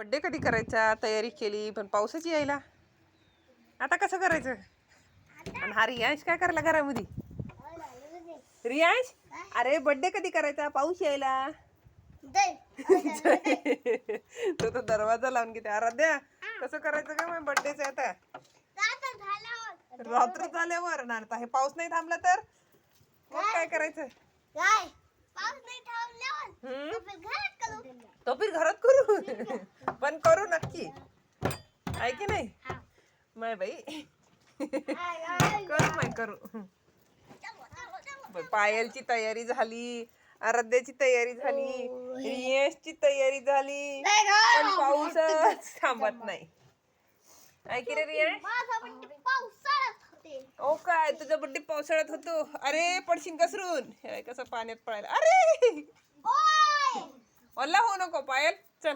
Birthday कधी करायचा? तयारी केली पण पावसाची यायला. आता कसं करायचं? आणि हा रियांश काय करायला घरामध्ये? रियांश? अरे बड्डे कधी करायचा? पाऊस यायला. तो तर दरवाजा लावून घेते. आराध्या कसं करायचं का मग बड्डेच आता? रात्र झाल्यावर. ना आता हे पाऊस नाही थांबला तर? मग काय करायचं? तो फिर घरात करू. पण करू नक्की. आहे की नाही? माय बाई. करू माय करू. पायलची तयारी झाली आराध्याची तयारी झाली रियेशची तयारी झाली पण पाऊसच थांबत नाही. आहे की रे रियेश? ओ काय तुझा बड्डे पावसाळ्यात होतो. अरे पडशीन कसरून हे कसं पाण्यात पळायला. अरे! हल्ला होऊ नको पायल. चल.